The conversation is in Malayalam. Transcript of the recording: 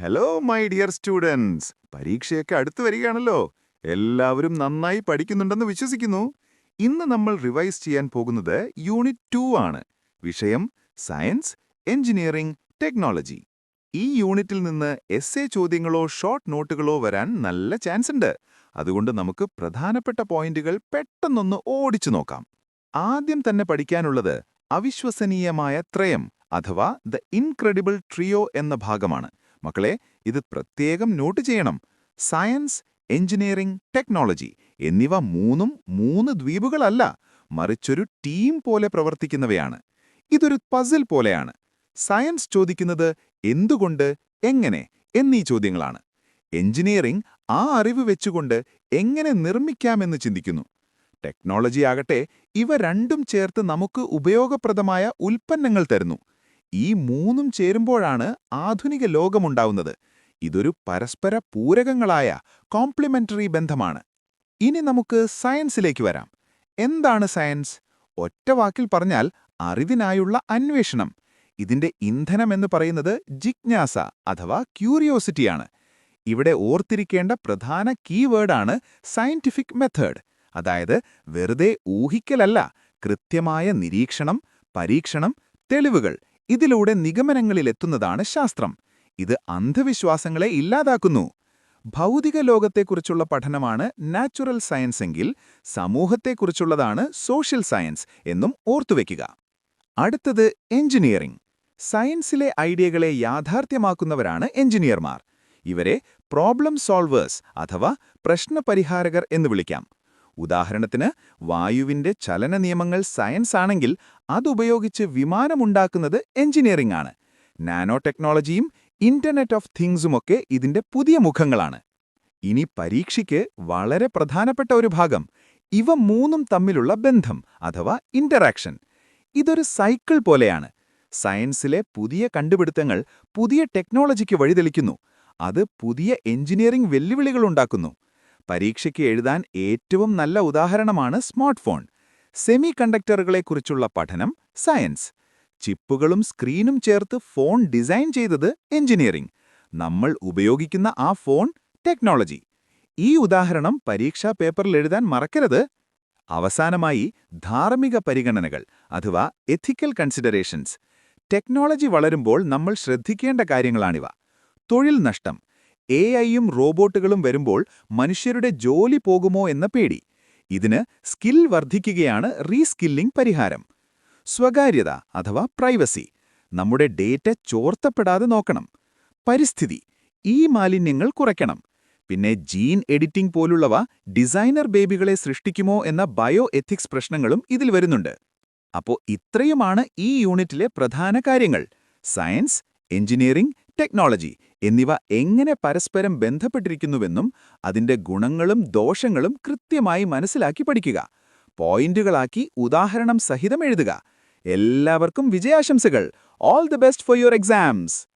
ഹലോ മൈ ഡിയർ സ്റ്റുഡൻസ് പരീക്ഷയൊക്കെ അടുത്തു വരികയാണല്ലോ. എല്ലാവരും നന്നായി പഠിക്കുന്നുണ്ടെന്ന് വിശ്വസിക്കുന്നു. ഇന്ന് നമ്മൾ റിവൈസ് ചെയ്യാൻ പോകുന്നത് യൂണിറ്റ് ടു ആണ്. വിഷയം സയൻസ് എഞ്ചിനീയറിംഗ് ടെക്നോളജി ഈ യൂണിറ്റിൽ നിന്ന് എസ് ചോദ്യങ്ങളോ ഷോർട്ട് നോട്ടുകളോ വരാൻ നല്ല ചാൻസ് ഉണ്ട്. അതുകൊണ്ട് നമുക്ക് പ്രധാനപ്പെട്ട പോയിന്റുകൾ പെട്ടെന്നൊന്ന് ഓടിച്ചു നോക്കാം. ആദ്യം തന്നെ പഠിക്കാനുള്ളത് അവിശ്വസനീയമായ ത്രയം അഥവാ ദ ഇൻക്രെഡിബിൾ ട്രിയോ എന്ന ഭാഗമാണ്. മക്കളെ ഇത് പ്രത്യേകം നോട്ട് ചെയ്യണം. സയൻസ് എഞ്ചിനീയറിംഗ് ടെക്നോളജി എന്നിവ മൂന്നും മൂന്ന് ദ്വീപുകളല്ല മറിച്ചൊരു ടീം പോലെ പ്രവർത്തിക്കുന്നവയാണ്. ഇതൊരു പസിൽ പോലെയാണ്. സയൻസ് ചോദിക്കുന്നത് എന്തുകൊണ്ട് എങ്ങനെ എന്നീ ചോദ്യങ്ങളാണ്. എഞ്ചിനീയറിംഗ് ആ അറിവ് വെച്ചുകൊണ്ട് എങ്ങനെ നിർമ്മിക്കാമെന്ന് ചിന്തിക്കുന്നു. ടെക്നോളജി ആകട്ടെ ഇവ രണ്ടും ചേർത്ത് നമുക്ക് ഉപയോഗപ്രദമായ ഉൽപ്പന്നങ്ങൾ തരുന്നു. ഈ മൂന്നും ചേരുമ്പോഴാണ് ആധുനിക ലോകമുണ്ടാവുന്നത്. ഇതൊരു പരസ്പര പൂരകങ്ങളായ കോംപ്ലിമെന്ററി ബന്ധമാണ്. ഇനി നമുക്ക് സയൻസിലേക്ക് വരാം. എന്താണ് സയൻസ് ഒറ്റ വാക്കിൽ പറഞ്ഞാൽ അറിവിനായുള്ള അന്വേഷണം. ഇതിന്റെ ഇന്ധനമെന്ന് പറയുന്നത് ജിജ്ഞാസ അഥവാ ക്യൂരിയോസിറ്റിയാണ് ഇവിടെ ഓർത്തിരിക്കേണ്ട പ്രധാന കീവേഡാണ് സയന്റിഫിക് മെത്തേഡ് അതായത് വെറുതെ ഊഹിക്കലല്ല കൃത്യമായ നിരീക്ഷണം പരീക്ഷണം തെളിവുകൾ. ഇതിലൂടെ നിഗമനങ്ങളിലെത്തുന്നതാണ് ശാസ്ത്രം. ഇത് അന്ധവിശ്വാസങ്ങളെ ഇല്ലാതാക്കുന്നു. ഭൗതിക ലോകത്തെക്കുറിച്ചുള്ള പഠനമാണ് നാച്ചുറൽ സയൻസ് എങ്കിൽ സമൂഹത്തെക്കുറിച്ചുള്ളതാണ് സോഷ്യൽ സയൻസ് എന്നും ഓർത്തുവെക്കുക. അടുത്തത് എഞ്ചിനീയറിംഗ് സയൻസിലെ ഐഡിയകളെ യാഥാർത്ഥ്യമാക്കുന്നവരാണ് എഞ്ചിനീയർമാർ ഇവരെ പ്രോബ്ലം സോൾവേഴ്സ് അഥവാ പ്രശ്നപരിഹാരകർ എന്ന് വിളിക്കാം. ഉദാഹരണത്തിന് വായുവിന്റെ ചലന നിയമങ്ങൾ സയൻസ് ആണെങ്കിൽ അതുപയോഗിച്ച് വിമാനമുണ്ടാക്കുന്നത് എഞ്ചിനീയറിംഗ് ആണ്. നാനോ ടെക്നോളജിയും ഇന്റർനെറ്റ് ഓഫ് തിങ്സുമൊക്കെ ഇതിന്റെ പുതിയ മുഖങ്ങളാണ്. ഇനി പരീക്ഷയ്ക്ക് വളരെ പ്രധാനപ്പെട്ട ഒരു ഭാഗം ഇവ മൂന്നും തമ്മിലുള്ള ബന്ധം അഥവാ ഇന്ററാക്ഷൻ ഇതൊരു സൈക്കിൾ പോലെയാണ്. സയൻസിലെ പുതിയ കണ്ടുപിടുത്തങ്ങൾ പുതിയ ടെക്നോളജിക്ക് വഴിതെളിക്കുന്നു. അത് പുതിയ എഞ്ചിനീയറിംഗ് വെല്ലുവിളികളുണ്ടാക്കുന്നു പരീക്ഷയ്ക്ക് എഴുതാൻ ഏറ്റവും നല്ല ഉദാഹരണമാണ് സ്മാർട്ട് ഫോൺ സെമി കണ്ടക്ടറുകളെക്കുറിച്ചുള്ള പഠനം സയൻസ്. ചിപ്പുകളും സ്ക്രീനും ചേർത്ത് ഫോൺ ഡിസൈൻ ചെയ്തത് എഞ്ചിനീയറിംഗ് നമ്മൾ ഉപയോഗിക്കുന്ന ആ ഫോൺ ടെക്നോളജി. ഈ ഉദാഹരണം പരീക്ഷാ പേപ്പറിൽ എഴുതാൻ മറക്കരുത്. അവസാനമായി ധാർമ്മിക പരിഗണനകൾ അഥവാ എഥിക്കൽ കൺസിഡറേഷൻസ് ടെക്നോളജി വളരുമ്പോൾ നമ്മൾ ശ്രദ്ധിക്കേണ്ട കാര്യങ്ങളാണിവ. തൊഴിൽ നഷ്ടം എ ഐയും റോബോട്ടുകളും വരുമ്പോൾ മനുഷ്യരുടെ ജോലി പോകുമോ എന്ന പേടി. ഇതിന് സ്കിൽ വർദ്ധിക്കുകയാണ് റീസ്കില്ലിംഗ് പരിഹാരം. സ്വകാര്യത അഥവാ പ്രൈവസി. നമ്മുടെ ഡേറ്റ ചോർത്തപ്പെടാതെ നോക്കണം. പരിസ്ഥിതി. ഈ മാലിന്യങ്ങൾ കുറയ്ക്കണം. പിന്നെ ജീൻ എഡിറ്റിംഗ് പോലുള്ളവ ഡിസൈനർ ബേബികളെ സൃഷ്ടിക്കുമോ എന്ന ബയോ എത്തിക്സ് പ്രശ്നങ്ങളും ഇതിൽ വരുന്നുണ്ട്. അപ്പോൾ ഇത്രയുമാണ് ഈ യൂണിറ്റിലെ പ്രധാന കാര്യങ്ങൾ. സയൻസ് എഞ്ചിനീയറിംഗ് ടെക്നോളജി എന്നിവ എങ്ങനെ പരസ്പരം ബന്ധപ്പെട്ടിരിക്കുന്നുവെന്നും അതിന്റെ ഗുണങ്ങളും ദോഷങ്ങളും കൃത്യമായി മനസ്സിലാക്കി പഠിക്കുക. പോയിന്റുകളാക്കി ഉദാഹരണം സഹിതം എഴുതുക. എല്ലാവർക്കും വിജയാശംസകൾ. All the best for your exams